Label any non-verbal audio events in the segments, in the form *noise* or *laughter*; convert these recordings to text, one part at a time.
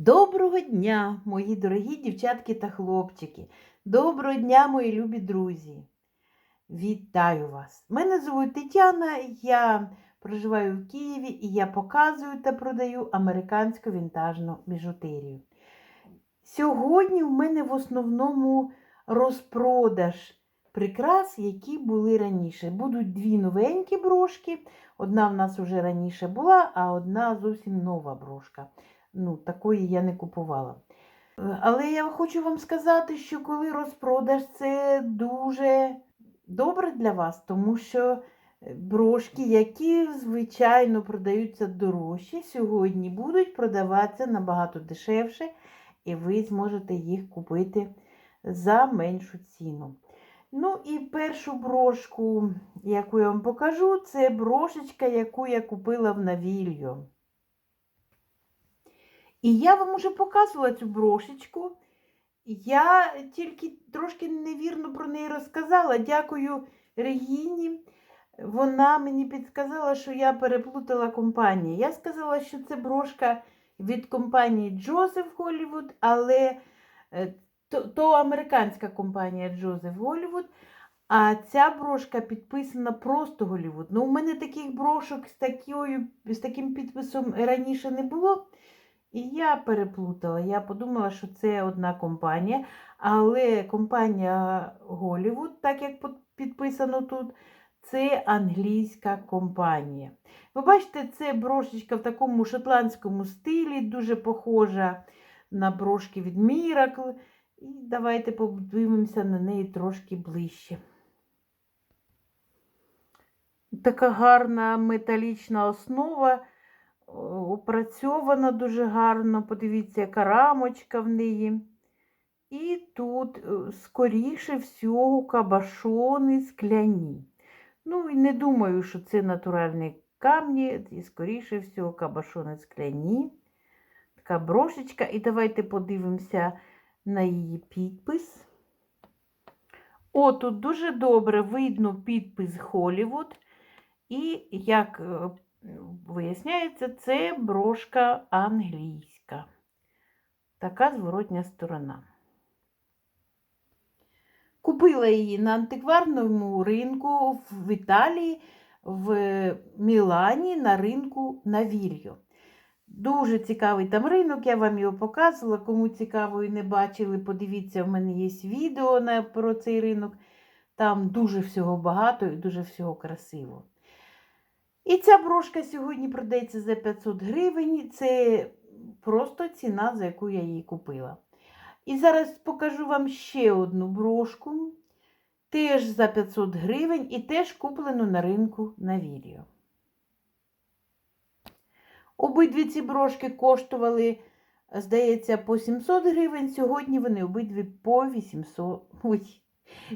Доброго дня, мої дорогі дівчатки та хлопчики. Доброго дня, мої любі друзі. Вітаю вас! Мене звуть Тетяна, я проживаю в Києві і я показую та продаю американську вінтажну біжутерію. Сьогодні в мене в основному розпродаж прикрас, які були раніше. Будуть дві новенькі брошки. Одна в нас вже раніше була, а одна зовсім нова брошка. Ну, такої я не купувала. Е, Але я хочу вам сказати, що коли розпродаж, це дуже добре для вас, тому що е, брошки, які, звичайно, продаються дорожче, сьогодні будуть продаватися набагато дешевше, і ви зможете їх купити за меншу ціну. Ну і першу брошку, яку я вам покажу, це брошечка, яку я купила в Навільо. І я вам уже показувала цю брошечку. Я тільки трошки невірно про неї розказала. Дякую Регіні. Вона мені підказала, що я переплутала компанію. Я сказала, що це брошка від компанії Джозеф Голлівуд, але е, то, то американська компанія Джозеф Голлівуд. А ця брошка підписана просто Голлівуд. Ну, у мене таких брошок з, такою, з таким підписом раніше не було. І я переплутала. Я подумала, що це одна компанія, але компанія Голлівуд, так як підписано тут, це англійська компанія. Ви бачите, це брошечка в такому шотландському стилі, дуже похожа на брошки від Miracle. І давайте подивимося на неї трошки ближче. Така гарна металічна основа опрацьована дуже гарно. Подивіться, яка рамочка в неї. І тут, е, скоріше всього, кабашони скляні. Ну, і не думаю, що це натуральні камні, і, скоріше всього, кабашони скляні. Така брошечка. І давайте подивимося на її підпис. О, тут дуже добре видно підпис Холлівуд. І як е, Виясняється, це брошка англійська. Така зворотня сторона. Купила її на антикварному ринку в Італії, в Мілані на ринку Навільо. Дуже цікавий там ринок, я вам його показувала. Кому цікаво і не бачили, подивіться, в мене є відео про цей ринок. Там дуже всього багато і дуже всього красиво. І ця брошка сьогодні продається за 500 гривень. Це просто ціна, за яку я її купила. І зараз покажу вам ще одну брошку. Теж за 500 гривень і теж куплену на ринку на Віріо. Обидві ці брошки коштували, здається, по 700 гривень. Сьогодні вони обидві по 800. Ой.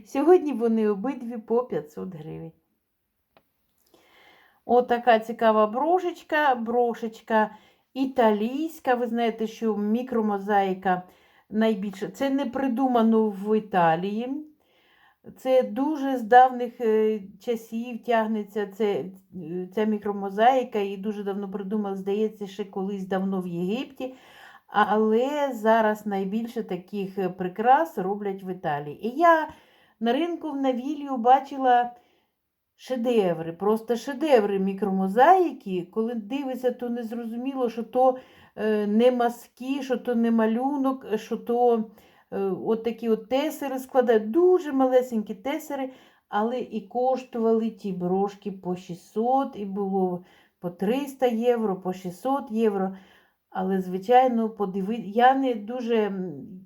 Сьогодні вони обидві по 500 гривень. Отака цікава брошечка, брошечка італійська. Ви знаєте, що мікромозаїка найбільше. Це не придумано в Італії. Це дуже з давних е, часів тягнеться це, ця мікромозаїка, і дуже давно придумав, здається, ще колись давно в Єгипті. Але зараз найбільше таких прикрас роблять в Італії. І я на ринку в Навілью бачила шедеври, просто шедеври мікромозаїки. Коли дивишся, то не зрозуміло, що то е, не маски, що то не малюнок, що то е, от такі от тесери складають. Дуже малесенькі тесери, але і коштували ті брошки по 600, і було по 300 євро, по 600 євро. Але, звичайно, подиви... я не дуже,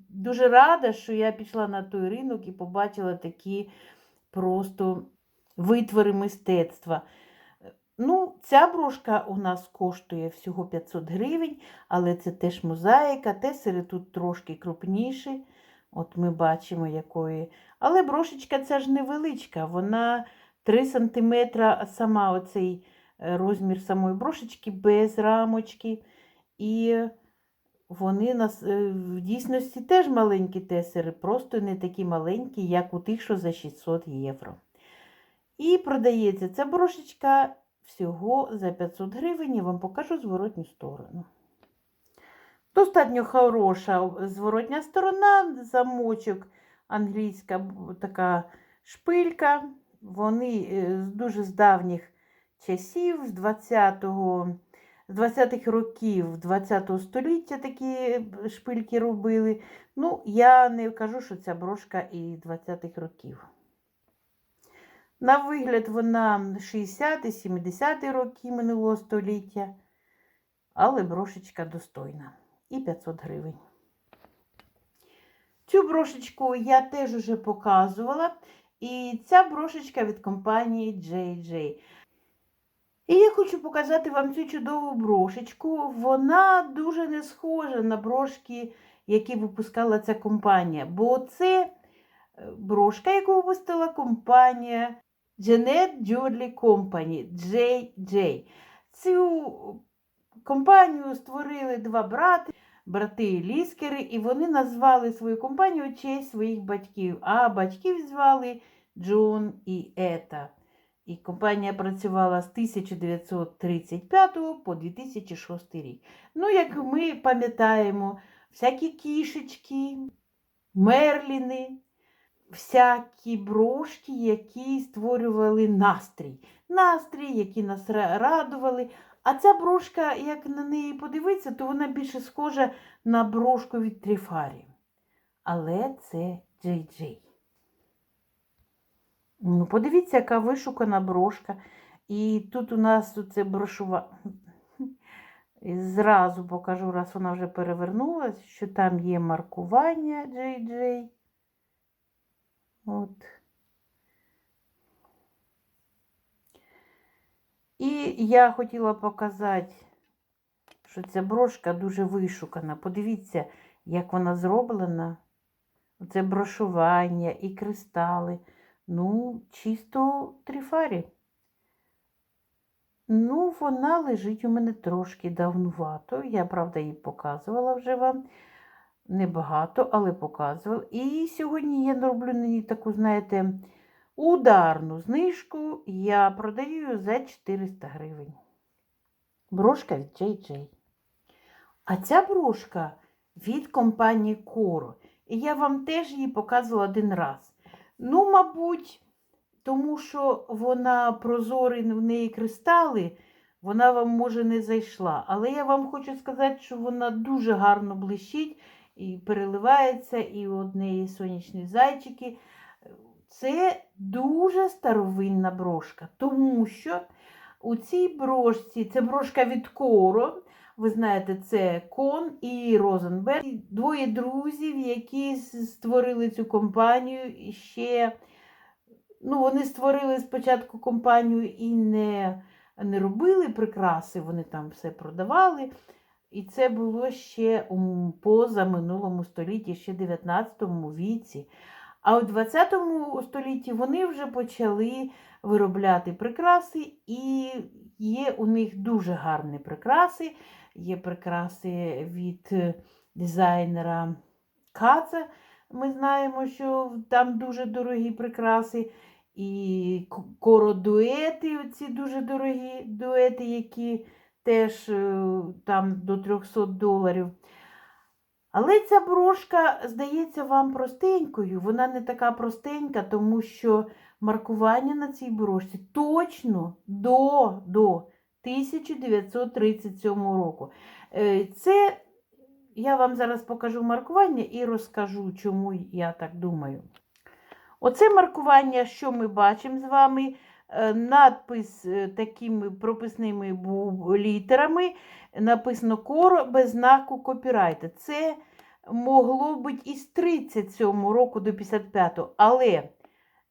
дуже рада, що я пішла на той ринок і побачила такі просто витвори мистецтва. Ну, Ця брошка у нас коштує всього 500 гривень, але це теж мозаїка, тесери тут трошки крупніші. От ми бачимо, якої. Але брошечка ця ж невеличка, вона 3 см сама оцей е, розмір самої брошечки без рамочки. І вони нас е, в дійсності теж маленькі тесери, просто не такі маленькі, як у тих, що за 600 євро. І продається ця брошечка всього за 500 гривень. Я вам покажу зворотню сторону. Достатньо хороша зворотня сторона, замочок, англійська така шпилька. Вони е, з дуже з давніх часів, з 20-го, з 20-х років 20-го століття такі шпильки робили. Ну, я не кажу, що ця брошка і 20-х років. На вигляд вона 60-70 роки минулого століття, але брошечка достойна. І 500 гривень. Цю брошечку я теж уже показувала. І ця брошечка від компанії JJ. І я хочу показати вам цю чудову брошечку. Вона дуже не схожа на брошки, які випускала ця компанія. Бо це е, брошка, яку випустила компанія Janet Jewelry Company JJ. Цю компанію створили два брати, брати Ліскери, і вони назвали свою компанію честь своїх батьків. А батьків звали Джон і Ета. І компанія працювала з 1935 по 2006 рік. Ну, як ми пам'ятаємо, всякі кішечки, мерліни, всякі брошки, які створювали настрій. Настрій, які нас радували. А ця брошка, як на неї подивитися, то вона більше схожа на брошку від Тріфарі. Але це JJ. Ну, подивіться, яка вишукана брошка. І тут у нас це брошува. Зразу покажу, раз вона вже перевернулась, що там є маркування JJ. От. І я хотіла показати, що ця брошка дуже вишукана. Подивіться, як вона зроблена. Це брошування і кристали. Ну, чисто трифарі. Ну, вона лежить у мене трошки давнувато. Я, правда, її показувала вже вам. Небагато, але показувала. І сьогодні я роблю на ній таку, знаєте, ударну знижку. Я продаю за 400 гривень. Брошка від JJ. А ця брошка від компанії Коро. І я вам теж її показувала один раз. Ну, мабуть, тому що вона прозорий, в неї кристали, вона вам може не зайшла. Але я вам хочу сказати, що вона дуже гарно блищить і переливається, і от неї сонячні зайчики. Це дуже старовинна брошка, тому що у цій брошці, це брошка від Коро, ви знаєте, це Кон і Розенберг. Двоє друзів, які створили цю компанію ще. Ну, вони створили спочатку компанію і не, не робили прикраси, вони там все продавали. І це було ще поза минулому столітті, ще 19 віці. А у 20 столітті вони вже почали виробляти прикраси, і є у них дуже гарні прикраси. Є прикраси від е, дизайнера Каца. Ми знаємо, що там дуже дорогі прикраси. І кородуети, ці дуже дорогі дуети, які теж е, там до 300 доларів. Але ця брошка здається вам простенькою. Вона не така простенька, тому що маркування на цій брошці точно до, до 1937 року. Е, Це я вам зараз покажу маркування і розкажу, чому я так думаю. Оце маркування, що ми бачимо з вами, надпис е, такими прописними літерами, написано коро без знаку копірайта. Це могло бути із 37 року до 55, але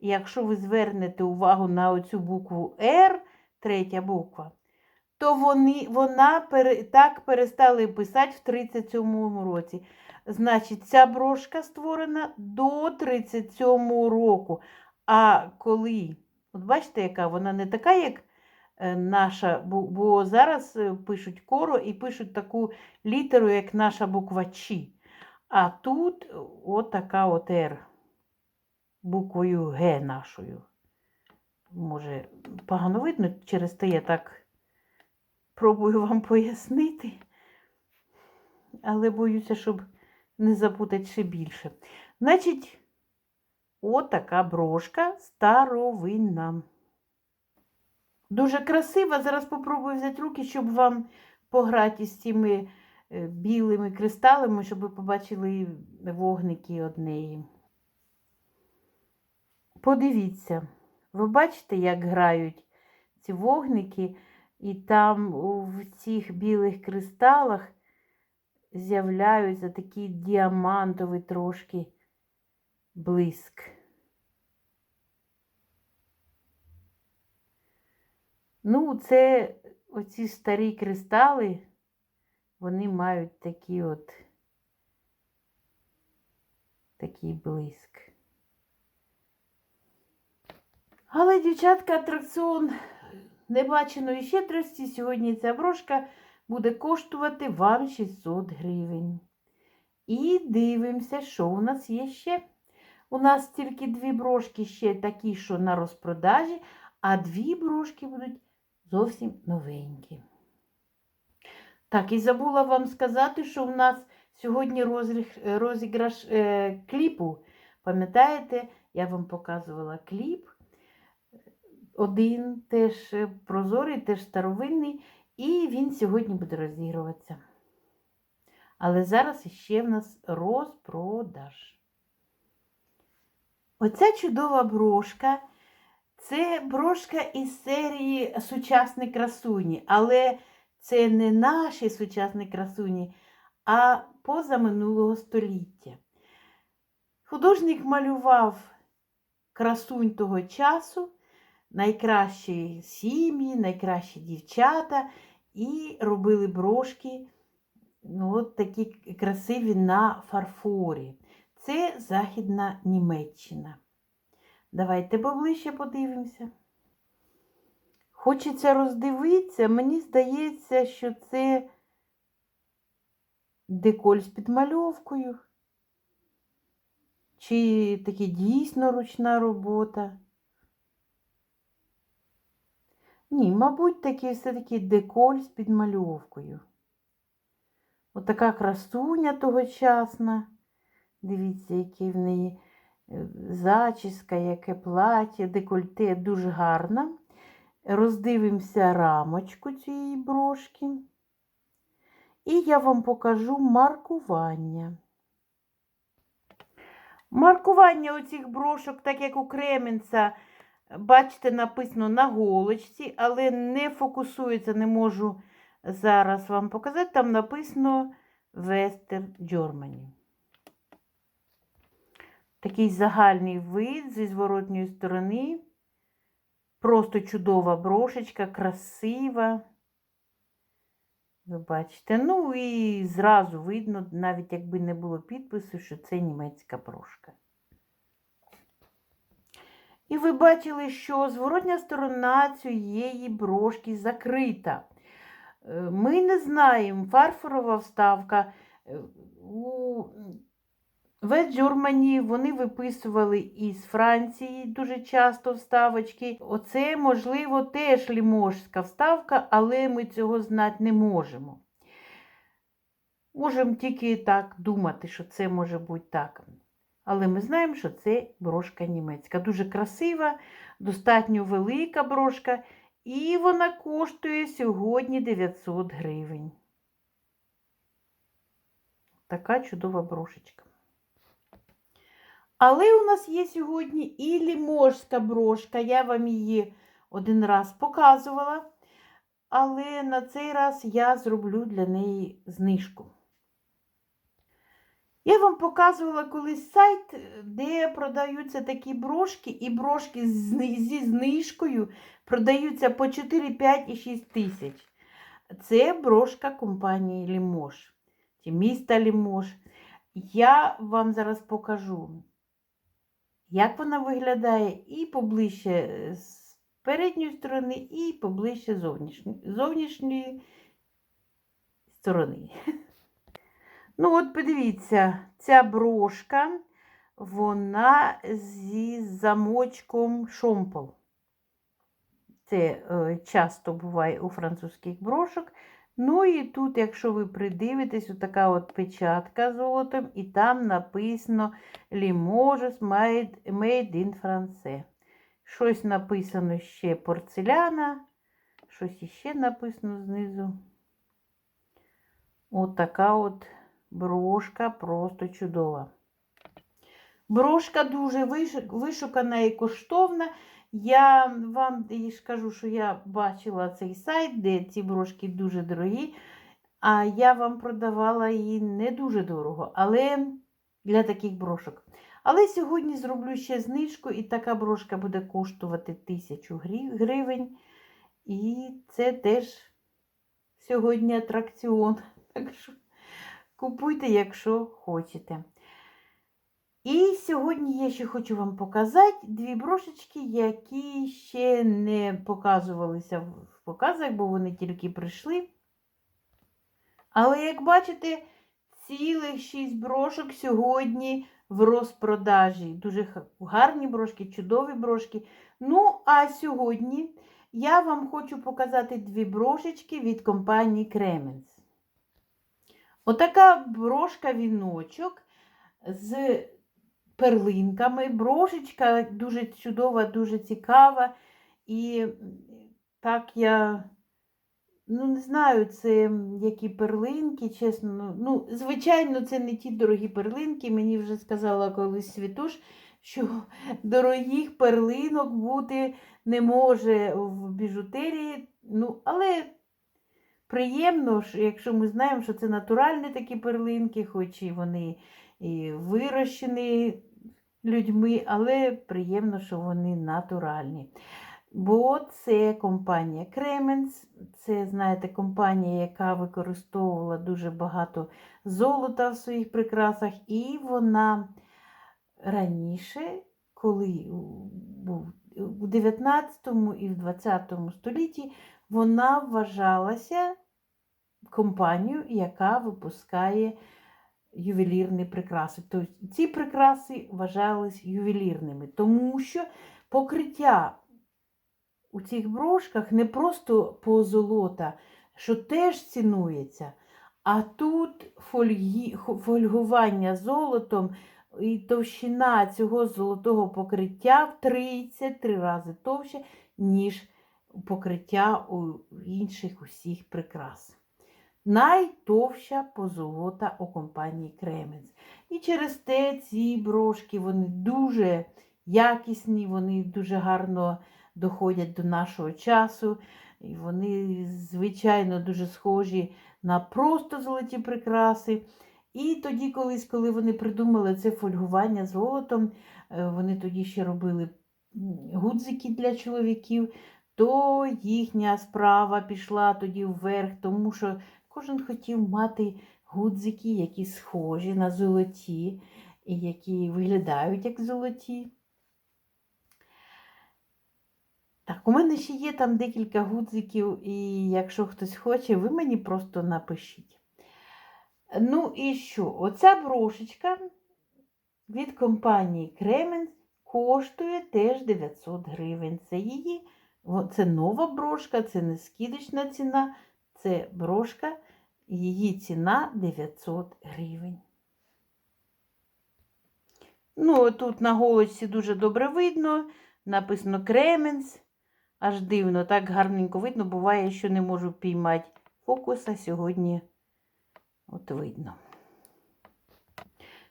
якщо ви звернете увагу на оцю букву R, третя буква, то вони, вона пере, так перестали писати в 37 році. Значить, ця брошка створена до 37 року. А коли, от бачите, яка вона не така, як е, наша, бо, зараз е, пишуть коро і пишуть таку літеру, як наша буква Ч. А тут от така от Р буквою Г нашою. Може, погано видно, через те я так пробую вам пояснити. але боюся, щоб не запутати ще більше. Значить, отака брошка старовинна. Дуже красива. Зараз попробую взяти руки, щоб вам пограти з цими е, білими кристалами, щоб ви побачили вогники однеї. Подивіться, ви бачите, як грають ці вогники, і там в цих білих кристалах з'являються такий діамантовий трошки блиск. Ну, це оці старі кристали, вони мають такі от такий блиск. Але, дівчатка, атракціон небаченої щедрості. Сьогодні ця брошка буде коштувати вам 600 гривень. І дивимося, що у нас є ще. У нас тільки дві брошки ще такі, що на розпродажі, а дві брошки будуть зовсім новенькі. Так, і забула вам сказати, що в нас сьогодні розіграш, розіграш е, кліпу. Пам'ятаєте, я вам показувала кліп. Один теж е, прозорий, теж старовинний, і він сьогодні буде розігруватися. Але зараз іще в нас розпродаж. Оця чудова брошка. Це брошка із серії Сучасні красуні, але це не наші сучасні красуні, а позаминулого століття. Художник малював красунь того часу, найкращі сім'ї, найкращі дівчата, і робили брошки ну, от такі красиві на фарфорі. Це Західна Німеччина. Давайте поближче подивимося. Хочеться роздивитися, мені здається, що це деколь з підмальовкою. Чи таки дійсно ручна робота? Ні, мабуть, таки все-таки деколь з підмальовкою. Отака красуня тогочасна. Дивіться, який в неї е, зачіска, яке плаття, декольте дуже гарна. Роздивимося рамочку цієї брошки. І я вам покажу маркування. Маркування оцих брошок, так як у Кременця, бачите, написано на голочці, але не фокусується, не можу зараз вам показати. Там написано Western Germany. Такий загальний вид зі зворотньої сторони. Просто чудова брошечка, красива. Ви бачите, ну і зразу видно, навіть якби не було підпису, що це німецька брошка. І ви бачили, що зворотня сторона цієї брошки закрита. Е, Ми не знаємо, фарфорова вставка. е, У Germany вони виписували із Франції дуже часто вставочки. Оце, можливо, теж ліможська вставка, але ми цього знати не можемо. Можемо тільки так думати, що це може бути так. Але ми знаємо, що це брошка німецька. Дуже красива, достатньо велика брошка, і вона коштує сьогодні 900 гривень. Така чудова брошечка. Але у нас є сьогодні і ліможська брошка. Я вам її один раз показувала. Але на цей раз я зроблю для неї знижку. Я вам показувала колись сайт, де продаються такі брошки, і брошки зі знижкою продаються по 4, 5 і 6 тисяч. Це брошка компанії Лімош, чи міста Лімош. Я вам зараз покажу, як вона виглядає і поближче з передньої сторони, і поближче зовнішньої, зовнішньої сторони. *laughs* Ну, от подивіться, ця брошка, вона зі замочком шомпол. Це е, часто буває у французьких брошок. Ну і тут, якщо ви придивитесь, отака от печатка золотом, і там написано Limoges made, in France. Щось написано ще порцеляна, щось іще написано знизу. От така от брошка, просто чудова. Брошка дуже вишукана і коштовна. Я вам ж кажу, що я бачила цей сайт, де ці брошки дуже дорогі, а я вам продавала її не дуже дорого, але для таких брошок. Але сьогодні зроблю ще знижку, і така брошка буде коштувати 1000 гривень. І це теж сьогодні атракціон. Так що купуйте, якщо хочете. І сьогодні я ще хочу вам показати дві брошечки, які ще не показувалися в показах, бо вони тільки прийшли. Але, як бачите, цілих шість брошок сьогодні в розпродажі. Дуже гарні брошки, чудові брошки. Ну, а сьогодні я вам хочу показати дві брошечки від компанії Кременс. Отака брошка віночок з перлинками. Брошечка дуже чудова, дуже цікава. І так я ну, не знаю, це які перлинки, чесно. Ну, ну, звичайно, це не ті дорогі перлинки. Мені вже сказала колись Світуш, що дорогих перлинок бути не може в біжутерії. Ну, але приємно, якщо ми знаємо, що це натуральні такі перлинки, хоч і вони і вирощені людьми, але приємно, що вони натуральні. Бо це компанія Кременс, це, знаєте, компанія, яка використовувала дуже багато золота в своїх прикрасах, і вона раніше, коли був у 19 і в 20 столітті, вона вважалася компанією, яка випускає ювелірні прикраси. Тобто ці прикраси вважались ювелірними, тому що покриття у цих брошках не просто позолота, що теж цінується, а тут фольгі, фольгування золотом і товщина цього золотого покриття в 33 рази товще, ніж покриття у інших усіх прикрас. Найтовща позолота у компанії Кременс. І через те ці брошки вони дуже якісні, вони дуже гарно доходять до нашого часу. І вони, звичайно, дуже схожі на просто золоті прикраси. І тоді, колись, коли вони придумали це фольгування золотом, е, вони тоді ще робили гудзики для чоловіків, то їхня справа пішла тоді вверх, тому що кожен хотів мати гудзики, які схожі на золоті, і які виглядають як золоті. Так, у мене ще є там декілька гудзиків, і якщо хтось хоче, ви мені просто напишіть. Ну і що? Оця брошечка від компанії Кременс коштує теж 900 гривень. Це її, це нова брошка, це не скидочна ціна, це брошка, її ціна 900 гривень. Ну, тут на голочці дуже добре видно, написано Кременс. Аж дивно, так гарненько видно. Буває, що не можу піймати фокуса. Сьогодні от видно.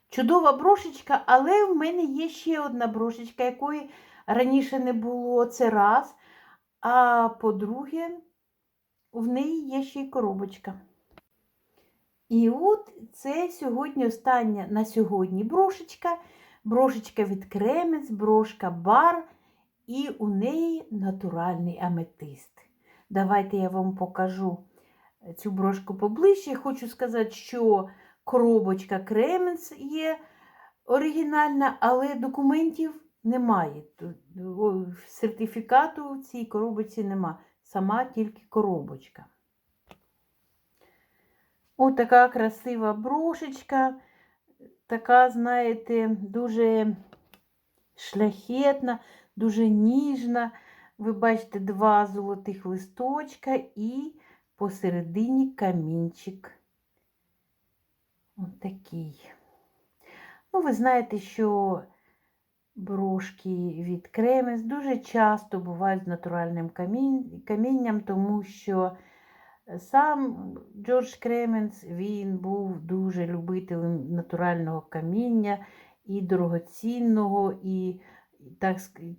Чудова брошечка, але в мене є ще одна брошечка, якої раніше не було. Це раз. А по-друге, в неї є ще й коробочка. І от це сьогодні остання на сьогодні брошечка. Брошечка від Кременс, брошка бар. І у неї натуральний аметист. Давайте я вам покажу цю брошку поближче. Хочу сказати, що коробочка Кременс є оригінальна, але документів немає. Сертифікату в цій коробочці нема. Сама тільки коробочка. Ось така красива брошечка. Така, знаєте, дуже шляхетна, дуже ніжна. Ви бачите два золотих листочка і посередині камінчик. Ось такий. Ну, ви знаєте, що брошки від Кремес дуже часто бувають з натуральним камінням, тому що сам Джордж Кременс він був дуже любителем натурального каміння і дорогоцінного, і так,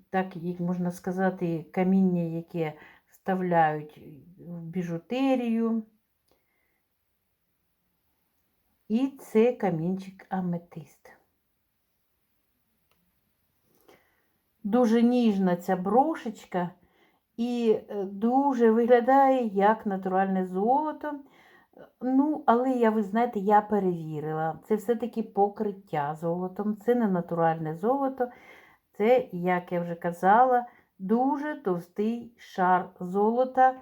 так як можна сказати, каміння, яке вставляють в біжутерію. І це камінчик аметист. Дуже ніжна ця брошечка і е, дуже виглядає як натуральне золото. Ну, але я, ви знаєте, я перевірила. Це все-таки покриття золотом. Це не натуральне золото. Це, як я вже казала, дуже товстий шар золота,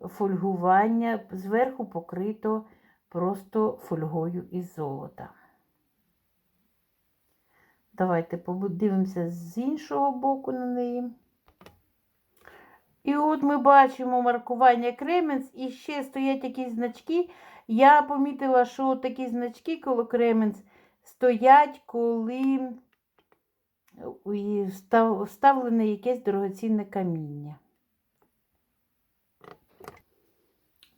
фольгування, зверху покрито просто фольгою із золота. Давайте подивимося з іншого боку на неї. І от ми бачимо маркування Кременс, і ще стоять якісь значки. Я помітила, що такі значки коло Кременс стоять, коли вставлене якесь дорогоцінне каміння.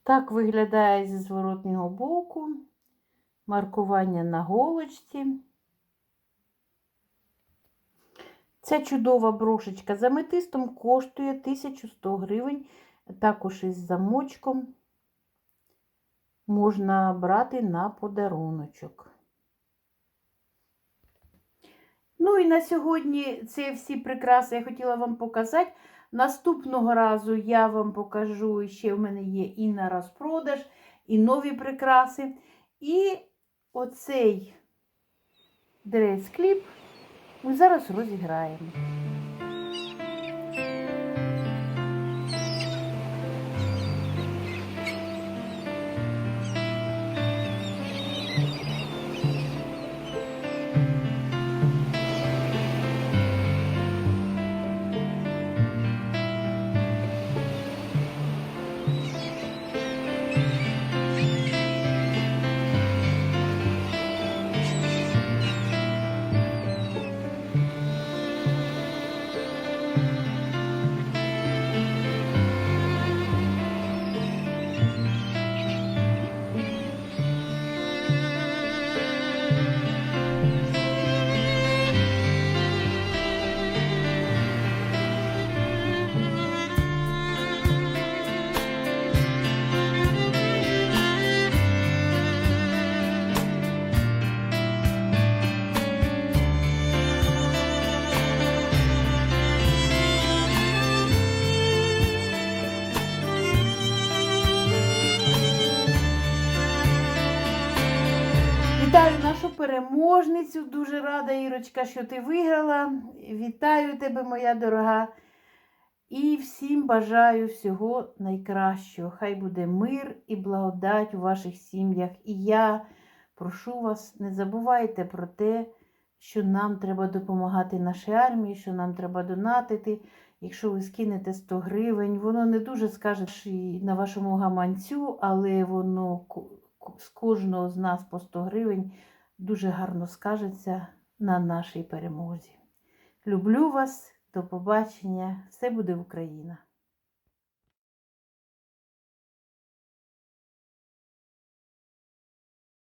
Так виглядає зі зворотнього боку. Маркування на голочці. Ця чудова брошечка з аметистом коштує 1100 гривень, також із замочком можна брати на подаруночок. Ну і на сьогодні це всі прикраси я хотіла вам показати. Наступного разу я вам покажу, ще в мене є і на розпродаж, і нові прикраси. І оцей дрес-кліп ми зараз розіграємо. Вітаю нашу переможницю. Дуже рада, Ірочка, що ти виграла. Вітаю тебе, моя дорога. І всім бажаю всього найкращого. Хай буде мир і благодать у ваших сім'ях. І я прошу вас, не забувайте про те, що нам треба допомагати нашій армії, що нам треба донатити. Якщо ви скинете 100 гривень, воно не дуже скаже на вашому гаманцю, але воно з кожного з нас по 100 гривень дуже гарно скажеться на нашій перемозі. Люблю вас, до побачення, все буде Україна!